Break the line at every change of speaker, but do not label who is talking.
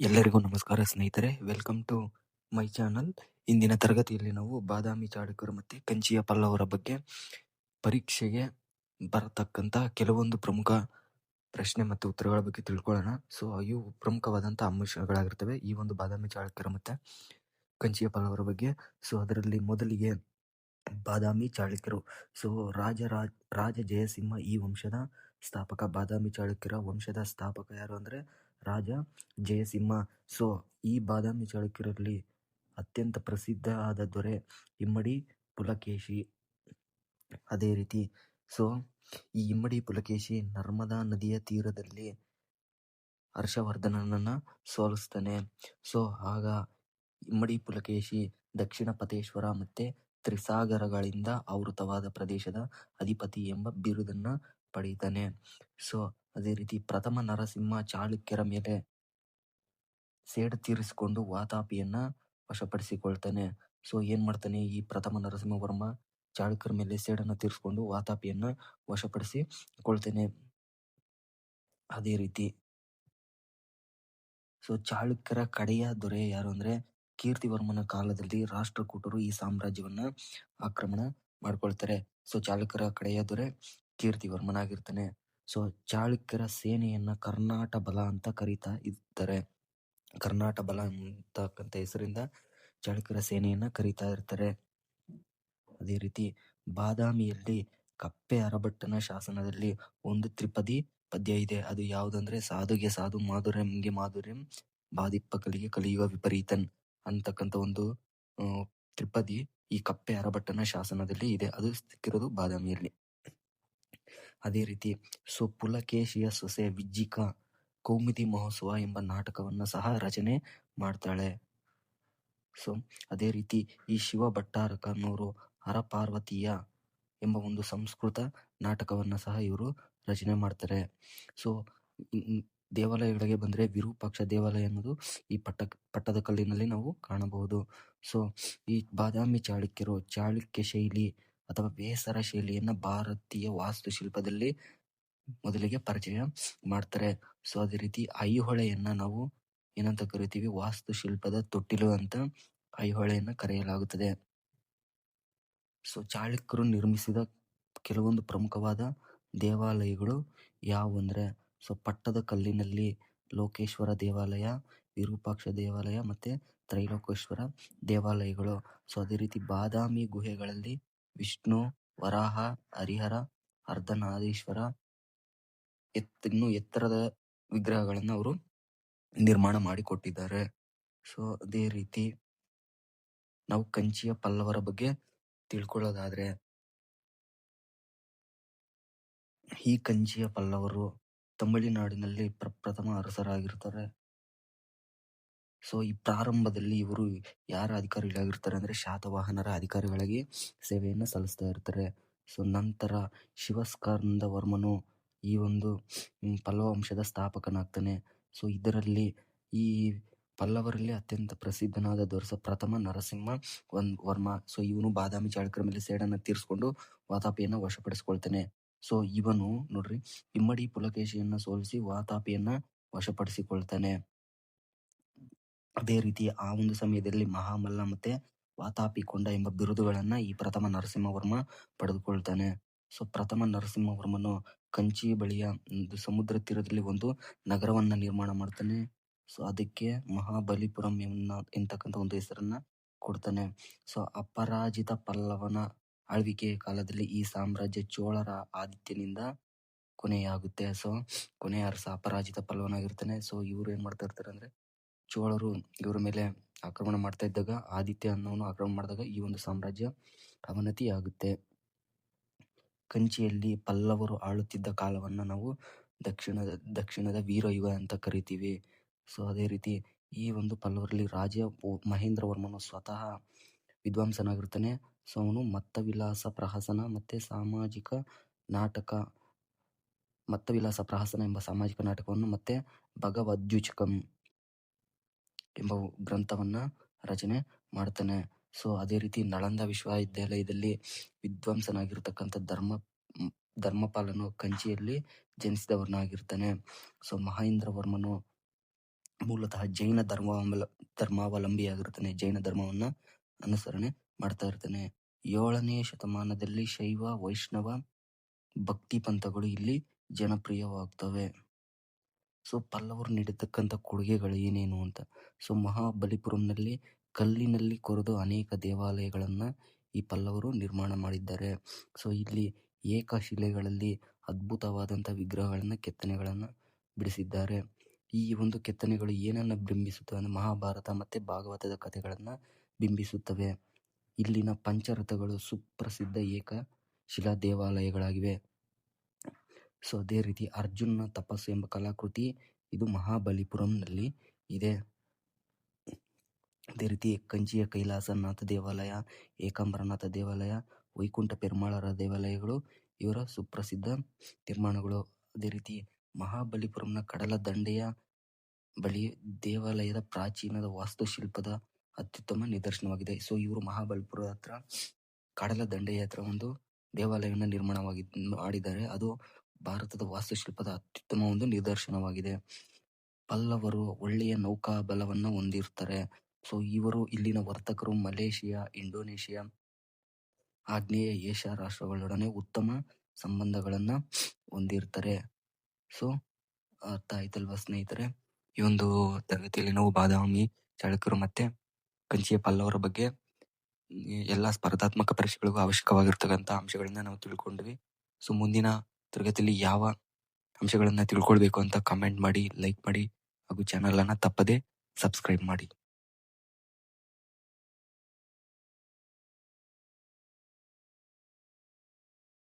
ಎಲ್ಲರಿಗೂ ನಮಸ್ಕಾರ ಸ್ನೇಹಿತರೆ, ವೆಲ್ಕಮ್ ಟು ಮೈ ಚಾನಲ್. ಇಂದಿನ ತರಗತಿಯಲ್ಲಿ ನಾವು ಬಾದಾಮಿ ಚಾಡಕರು ಮತ್ತೆ ಕಂಚಿಯ ಪಲ್ಲವರ ಬಗ್ಗೆ ಪರೀಕ್ಷೆಗೆ ಬರತಕ್ಕಂತ ಕೆಲವೊಂದು ಪ್ರಮುಖ ಪ್ರಶ್ನೆ ಮತ್ತು ಉತ್ತರಗಳ ಬಗ್ಗೆ ತಿಳ್ಕೊಳ್ಳೋಣ. ಸೊ ಇವು ಪ್ರಮುಖವಾದಂಥ ಅಂಶಗಳಾಗಿರ್ತವೆ. ಈ ಒಂದು ಬಾದಾಮಿ ಚಾಳುಕ್ಯರು ಮತ್ತೆ ಕಂಚಿಯ ಪಲ್ಲವರ ಬಗ್ಗೆ. ಸೊ ಅದರಲ್ಲಿ ಮೊದಲಿಗೆ ಬಾದಾಮಿ ಚಾಳುಕ್ಯರು. ಸೊ ರಾಜ ರಾಜ ಜಯಸಿಂಹ ಈ ವಂಶದ ಸ್ಥಾಪಕ, ಬಾದಾಮಿ ಚಾಳುಕ್ಯರ ವಂಶದ ಸ್ಥಾಪಕ ಯಾರು ಅಂದ್ರೆ ರಾಜ ಜಯಸಿಂಹ. ಸೊ, ಈ ಬಾದಾಮಿ ಚಾಳುಕ್ಯರಲ್ಲಿ ಅತ್ಯಂತ ಪ್ರಸಿದ್ಧ ಆದ ದೊರೆ ಇಮ್ಮಡಿ ಪುಲಕೇಶಿ. ಅದೇ ರೀತಿ, ಸೊ, ಈ ಇಮ್ಮಡಿ ಪುಲಕೇಶಿ ನರ್ಮದಾ ನದಿಯ ತೀರದಲ್ಲಿ ಹರ್ಷವರ್ಧನನ್ನ ಸೋಲಿಸ್ತಾನೆ. ಸೊ, ಆಗ ಇಮ್ಮಡಿ ಪುಲಕೇಶಿ ದಕ್ಷಿಣ ಪತೇಶ್ವರ ಮತ್ತೆ ತ್ರಿಸಾಗರಗಳಿಂದ ಆವೃತವಾದ ಪ್ರದೇಶದ ಅಧಿಪತಿ ಎಂಬ ಬಿರುದನ್ನ ಪಡೀತಾನೆ ಸೊ ಅದೇ ರೀತಿ ಪ್ರಥಮ ನರಸಿಂಹ ಚಾಳುಕ್ಯರ ಮೇಲೆ ಸೇಡು ತೀರಿಸಿಕೊಂಡು ವಾತಾಪಿಯನ್ನ ವಶಪಡಿಸಿಕೊಳ್ತಾನೆ. ಸೊ, ಏನ್ ಮಾಡ್ತಾನೆ ಈ ಪ್ರಥಮ ನರಸಿಂಹವರ್ಮ ಚಾಳುಕ್ಯರ ಮೇಲೆ ಸೇಡನ್ನ ತೀರಿಸಿಕೊಂಡು ವಾತಾಪಿಯನ್ನ ವಶಪಡಿಸಿಕೊಳ್ತಾನೆ. ಅದೇ ರೀತಿ ಸೊ, ಚಾಳುಕ್ಯರ ಕಡೆಯ ದೊರೆ ಯಾರು ಅಂದ್ರೆ ಕೀರ್ತಿವರ್ಮನ ಕಾಲದಲ್ಲಿ ರಾಷ್ಟ್ರಕೂಟರು ಈ ಸಾಮ್ರಾಜ್ಯವನ್ನ ಆಕ್ರಮಣ ಮಾಡ್ಕೊಳ್ತಾರೆ. ಸೊ ಚಾಲುಕ್ಯರ ಕಡೆಯ ದೊರೆ ಕೀರ್ತಿವರ್ಮನಾಗಿರ್ತಾನೆ. ಸೊ, ಚಾಳುಕ್ಯರ ಸೇನೆಯನ್ನ ಕರ್ನಾಟ ಬಲ ಅಂತ ಕರೀತಾ ಇದ್ದಾರೆ ಕರ್ನಾಟ ಬಲ ಅಂತಕ್ಕಂಥ ಹೆಸರಿಂದ ಚಾಳುಕ್ಯರ ಸೇನೆಯನ್ನ ಕರೀತಾ ಇರ್ತಾರೆ. ಅದೇ ರೀತಿ ಬಾದಾಮಿಯಲ್ಲಿ ಕಪ್ಪೆ ಅರಭಟ್ಟನ ಶಾಸನದಲ್ಲಿ ಒಂದು ತ್ರಿಪದಿ ಪದ್ಯ ಇದೆ. ಅದು ಯಾವುದಂದ್ರೆ, ಸಾಧುಗೆ ಸಾಧು, ಮಾಧುರ್ಯಂಗೆ ಮಾಧುರ್ಯಂ ಬಾದಿಪ್ಪ ಕಲಿಗೆ ಕಲಿಯುವ ವಿಪರೀತನ್ ಅಂತಕ್ಕಂಥ ಒಂದು ತ್ರಿಪದಿ ಈ ಕಪ್ಪೆ ಅರಭಟ್ಟನ ಶಾಸನದಲ್ಲಿ ಇದೆ. ಅದು ಸಿಕ್ಕಿರೋದು ಬಾದಾಮಿಯಲ್ಲಿ. ಅದೇ ರೀತಿ ಸೊ ಪುಲಕೇಶಿಯ ಸೊಸೆ ವಿಜ್ಜಿಕಾ ಕೌಮುದಿ ಮಹೋತ್ಸವ ಎಂಬ ನಾಟಕವನ್ನ ಸಹ ರಚನೆ ಮಾಡ್ತಾಳೆ. ಸೊ ಅದೇ ರೀತಿ ಈ ಶಿವ ಭಟ್ಟಾರಕನವರು ಹರಪಾರ್ವತಿಯ ಎಂಬ ಒಂದು ಸಂಸ್ಕೃತ ನಾಟಕವನ್ನ ಸಹ ಇವರು ರಚನೆ ಮಾಡ್ತಾರೆ. ಸೊ ದೇವಾಲಯಗಳಿಗೆ ಬಂದ್ರೆ ವಿರೂಪಾಕ್ಷ ದೇವಾಲಯ ಅನ್ನೋದು ಈ ಪಟ್ಟ ಪಟ್ಟದಕಲ್ಲಿನಲ್ಲಿ ನಾವು ಕಾಣಬಹುದು. ಸೊ ಈ ಬಾದಾಮಿ ಚಾಳುಕ್ಯರು ಚಾಳುಕ್ಯ ಶೈಲಿ ಅಥವಾ ಬೇಸರ ಶೈಲಿಯನ್ನ ಭಾರತೀಯ ವಾಸ್ತುಶಿಲ್ಪದಲ್ಲಿ ಮೊದಲಿಗೆ ಪರಿಚಯ ಮಾಡ್ತಾರೆ. ಸೊ ಅದೇ ರೀತಿ ಐಹೊಳೆಯನ್ನ ನಾವು ಏನಂತ ಕರಿತೀವಿ? ವಾಸ್ತುಶಿಲ್ಪದ ತೊಟ್ಟಿಲು ಅಂತ ಐಹೊಳೆಯನ್ನ ಕರೆಯಲಾಗುತ್ತದೆ. ಸೊ ಚಾಳುಕ್ಯರು ನಿರ್ಮಿಸಿದ ಕೆಲವೊಂದು ಪ್ರಮುಖವಾದ ದೇವಾಲಯಗಳು ಯಾವುವಂದ್ರೆ ಸೊ ಪಟ್ಟದ ಕಲ್ಲಿನಲ್ಲಿ ಲೋಕೇಶ್ವರ ದೇವಾಲಯ, ವಿರೂಪಾಕ್ಷ ದೇವಾಲಯ ಮತ್ತೆ ತ್ರೈಲೋಕೇಶ್ವರ ದೇವಾಲಯಗಳು. ಸೊ ಅದೇ ರೀತಿ ಬಾದಾಮಿ ಗುಹೆಗಳಲ್ಲಿ ವಿಷ್ಣು, ವರಾಹ, ಹರಿಹರ ಅರ್ಧನಾರೀಶ್ವರ ಎತ್, ಇನ್ನು ಎತ್ತರದ ವಿಗ್ರಹಗಳನ್ನ ಅವರು ನಿರ್ಮಾಣ ಮಾಡಿಕೊಟ್ಟಿದ್ದಾರೆ. ಸೊ, ಅದೇ ರೀತಿ ನಾವು ಕಂಚಿಯ ಪಲ್ಲವರ ಬಗ್ಗೆ ತಿಳ್ಕೊಳ್ಳೋದಾದ್ರೆ, ಈ ಕಂಚಿಯ ಪಲ್ಲವರು ತಮಿಳುನಾಡಿನಲ್ಲಿ ಪ್ರಪ್ರಥಮ ಅರಸರಾಗಿರ್ತಾರೆ. ಸೊ, ಈ ಪ್ರಾರಂಭದಲ್ಲಿ ಇವರು ಯಾರ ಅಧಿಕಾರಿಗಳಾಗಿರ್ತಾರೆ ಅಂದ್ರೆ ಶಾತವಾಹನರ ಅಧಿಕಾರಿಗಳಾಗಿ ಸೇವೆಯನ್ನು ಸಲ್ಲಿಸ್ತಾ ಇರ್ತಾರೆ. ಸೊ, ನಂತರ ಶಿವಸ್ಕಾರಂದ ವರ್ಮನು ಈ ಒಂದು ಪಲ್ಲವ ವಂಶದ ಸ್ಥಾಪಕನಾಗ್ತಾನೆ. ಸೊ, ಇದರಲ್ಲಿ ಈ ಪಲ್ಲವರಲ್ಲಿ ಅತ್ಯಂತ ಪ್ರಸಿದ್ಧನಾದ ದೊರಸ ಪ್ರಥಮ ನರಸಿಂಹ ವರ್ಮ. ಸೊ, ಇವನು ಬಾದಾಮಿ ಚಾಳಕರ ಮೇಲೆ ಸೇಡನ್ನ ತೀರಿಸಿಕೊಂಡು ವಾತಾಪಿಯನ್ನ ವಶಪಡಿಸಿಕೊಳ್ತಾನೆ. ಸೊ, ಇವನು ನೋಡ್ರಿ, ಇಮ್ಮಡಿ ಪುಲಕೇಶಿಯನ್ನ ಸೋಲಿಸಿ ವಾತಾಪಿಯನ್ನ ವಶಪಡಿಸಿಕೊಳ್ತಾನೆ. ಅದೇ ರೀತಿ ಆ ಒಂದು ಸಮಯದಲ್ಲಿ ಮಹಾಮಲ್ಲ ಮತ್ತೆ ವಾತಾಪಿ ಕೊಂಡ ಎಂಬ ಬಿರುದುಗಳನ್ನ ಈ ಪ್ರಥಮ ನರಸಿಂಹವರ್ಮ ಪಡೆದುಕೊಳ್ತಾನೆ. ಸೊ, ಪ್ರಥಮ ನರಸಿಂಹವರ್ಮನು ಕಂಚಿ ಬಳಿಯ ಒಂದು ಸಮುದ್ರ ತೀರದಲ್ಲಿ ಒಂದು ನಗರವನ್ನ ನಿರ್ಮಾಣ ಮಾಡ್ತಾನೆ. ಸೊ, ಅದಕ್ಕೆ ಮಹಾಬಲಿಪುರಂ ಎನ್ನ ಎಂತಕ್ಕಂಥ ಒಂದು ಹೆಸರನ್ನ ಕೊಡ್ತಾನೆ. ಸೊ, ಅಪರಾಜಿತ ಪಲ್ಲವನ ಆಳ್ವಿಕೆಯ ಕಾಲದಲ್ಲಿ ಈ ಸಾಮ್ರಾಜ್ಯ ಚೋಳರ ಆದಿತ್ಯನಿಂದ ಕೊನೆಯಾಗುತ್ತೆ. ಸೊ, ಕೊನೆಯ ಅರಸ ಅಪರಾಜಿತ ಪಲ್ಲವನಾಗಿರ್ತಾನೆ. ಸೊ, ಇವರು ಏನ್ ಮಾಡ್ತಾ ಇರ್ತಾರೆ ಅಂದ್ರೆ ಚೋಳರು ಇವರ ಮೇಲೆ ಆಕ್ರಮಣ ಮಾಡ್ತಾ ಇದ್ದಾಗ ಆದಿತ್ಯ ಅನ್ನೋನು ಆಕ್ರಮಣ ಮಾಡಿದಾಗ ಈ ಒಂದು ಸಾಮ್ರಾಜ್ಯ ಅವನತಿ ಆಗುತ್ತೆ ಕಂಚಿಯಲ್ಲಿ ಪಲ್ಲವರು ಆಳುತ್ತಿದ್ದ ಕಾಲವನ್ನು ನಾವು ದಕ್ಷಿಣದ ದಕ್ಷಿಣದ ವೀರಯುಗ ಅಂತ ಕರಿತೀವಿ. ಸೊ ಅದೇ ರೀತಿ ಈ ಒಂದು ಪಲ್ಲವರಲ್ಲಿ ರಾಜ ಮಹೇಂದ್ರ ವರ್ಮನು ಸ್ವತಃ ವಿದ್ವಾಂಸನಾಗಿರ್ತಾನೆ. ಸೊ ಅವನು ಮತ್ತವಿಲಾಸ ಪ್ರಹಸನ ಮತ್ತೆ ಸಾಮಾಜಿಕ ನಾಟಕ, ಮತ್ತವಿಲಾಸ ಪ್ರಹಸನ ಎಂಬ ಸಾಮಾಜಿಕ ನಾಟಕವನ್ನು ಮತ್ತೆ ಭಗವದ್ಯುಚಕಂ ಎಂಬ ಗ್ರಂಥವನ್ನ ರಚನೆ ಮಾಡ್ತಾನೆ. ಸೊ, ಅದೇ ರೀತಿ ನಳಂದ ವಿಶ್ವವಿದ್ಯಾಲಯದಲ್ಲಿ ವಿದ್ವಾಂಸನಾಗಿರ್ತಕ್ಕಂಥ ಧರ್ಮ, ಧರ್ಮಪಾಲನು ಕಂಚಿಯಲ್ಲಿ ಜನಿಸಿದವನಾಗಿರ್ತಾನೆ. ಸೊ ಮಹೇಂದ್ರ ವರ್ಮನು ಮೂಲತಃ ಜೈನ ಧರ್ಮಾವಲ, ಧರ್ಮಾವಲಂಬಿಯಾಗಿರ್ತಾನೆ. ಜೈನ ಧರ್ಮವನ್ನ ಅನುಸರಣೆ ಮಾಡ್ತಾ ಇರ್ತಾನೆ. ಏಳನೇ ಶತಮಾನದಲ್ಲಿ ಶೈವ, ವೈಷ್ಣವ ಭಕ್ತಿ ಪಂಥಗಳು ಇಲ್ಲಿ ಜನಪ್ರಿಯವಾಗ್ತವೆ. ಸೊ ಪಲ್ಲವರು ನೀಡಿರ್ತಕ್ಕಂಥ ಕೊಡುಗೆಗಳು ಏನೇನು ಅಂತ. ಸೊ ಮಹಾಬಲಿಪುರಂನಲ್ಲಿ, ಕಲ್ಲಿನಲ್ಲಿ ಕೊರೆದು ಅನೇಕ ದೇವಾಲಯಗಳನ್ನು ಈ ಪಲ್ಲವರು ನಿರ್ಮಾಣ ಮಾಡಿದ್ದಾರೆ. ಸೊ ಇಲ್ಲಿ ಏಕಶಿಲೆಗಳಲ್ಲಿ ಅದ್ಭುತವಾದಂಥ ವಿಗ್ರಹಗಳನ್ನು, ಕೆತ್ತನೆಗಳನ್ನು ಬಿಡಿಸಿದ್ದಾರೆ. ಈ ಒಂದು ಕೆತ್ತನೆಗಳು ಏನನ್ನು ಬಿಂಬಿಸುತ್ತವೆ ಅಂದರೆ ಮಹಾಭಾರತ ಮತ್ತು ಭಾಗವತದ ಕಥೆಗಳನ್ನು ಬಿಂಬಿಸುತ್ತವೆ. ಇಲ್ಲಿನ ಪಂಚರಥಗಳು ಸುಪ್ರಸಿದ್ಧ ಏಕ ಶಿಲಾ ದೇವಾಲಯಗಳಾಗಿವೆ ಸೊ, ಅದೇ ರೀತಿ ಅರ್ಜುನ ತಪಸ್ಸು ಎಂಬ ಕಲಾಕೃತಿ ಇದು ಮಹಾಬಲಿಪುರಂನಲ್ಲಿ ಇದೆ. ಅದೇ ರೀತಿ ಕಂಚಿಯ ಕೈಲಾಸನಾಥ ದೇವಾಲಯ, ಏಕಾಂಬರನಾಥ ದೇವಾಲಯ, ವೈಕುಂಠ ಪೆರುಮಾಳರ ದೇವಾಲಯಗಳು, ಇವರ ಸುಪ್ರಸಿದ್ಧ ನಿರ್ಮಾಣಗಳು. ಅದೇ ರೀತಿ ಮಹಾಬಲಿಪುರಂನ ಕಡಲ ದಂಡೆಯ ಬಳಿ ದೇವಾಲಯದ ಪ್ರಾಚೀನದ ವಾಸ್ತುಶಿಲ್ಪದ ಅತ್ಯುತ್ತಮ ನಿದರ್ಶನವಾಗಿದೆ. ಸೊ, ಇವರು ಮಹಾಬಲಿಪುರ ಹತ್ರ ಕಡಲ ದಂಡೆಯ ಹತ್ರ ಒಂದು ದೇವಾಲಯವನ್ನು ನಿರ್ಮಾಣವಾಗಿ ಮಾಡಿದ್ದಾರೆ ಅದು ಭಾರತದ ವಾಸ್ತುಶಿಲ್ಪದ ಅತ್ಯುತ್ತಮ ಒಂದು ನಿದರ್ಶನವಾಗಿದೆ. ಪಲ್ಲವರು ಒಳ್ಳೆಯ ನೌಕಾ ಬಲವನ್ನ ಹೊಂದಿರ್ತಾರೆ. ಸೊ ಇವರು ಇಲ್ಲಿನ ವರ್ತಕರು ಮಲೇಷಿಯಾ, ಇಂಡೋನೇಷಿಯಾ, ಆಗ್ನೇಯ ಏಷ್ಯಾ ರಾಷ್ಟ್ರಗಳೊಡನೆ ಉತ್ತಮ ಸಂಬಂಧಗಳನ್ನ ಹೊಂದಿರ್ತಾರೆ. ಸೊ ಅರ್ಥ ಆಯ್ತಲ್ವಾ ಸ್ನೇಹಿತರೆ? ಈ ಒಂದು ತರಗತಿಯಲ್ಲಿ ನಾವು ಬಾದಾಮಿ ಚಾಳುಕ್ಯರು ಮತ್ತೆ ಕಂಚಿಯ ಪಲ್ಲವರ ಬಗ್ಗೆ ಎಲ್ಲಾ ಸ್ಪರ್ಧಾತ್ಮಕ ಪರೀಕ್ಷೆಗಳಿಗೂ ಅವಶ್ಯಕವಾಗಿರ್ತಕ್ಕಂಥ ಅಂಶಗಳನ್ನ ನಾವು ತಿಳ್ಕೊಂಡ್ವಿ. ಸೊ ಮುಂದಿನ ತರಗತಿಯಲ್ಲಿ ಯಾವ ಅಂಶಗಳನ್ನ ತಿಳ್ಕೊಳ್ಬೇಕು ಅಂತ ಕಮೆಂಟ್ ಮಾಡಿ ಲೈಕ್ ಮಾಡಿ, ಹಾಗೂ ಚಾನಲ್ ಅನ್ನ ತಪ್ಪದೆ ಸಬ್ಸ್ಕ್ರೈಬ್ ಮಾಡಿ.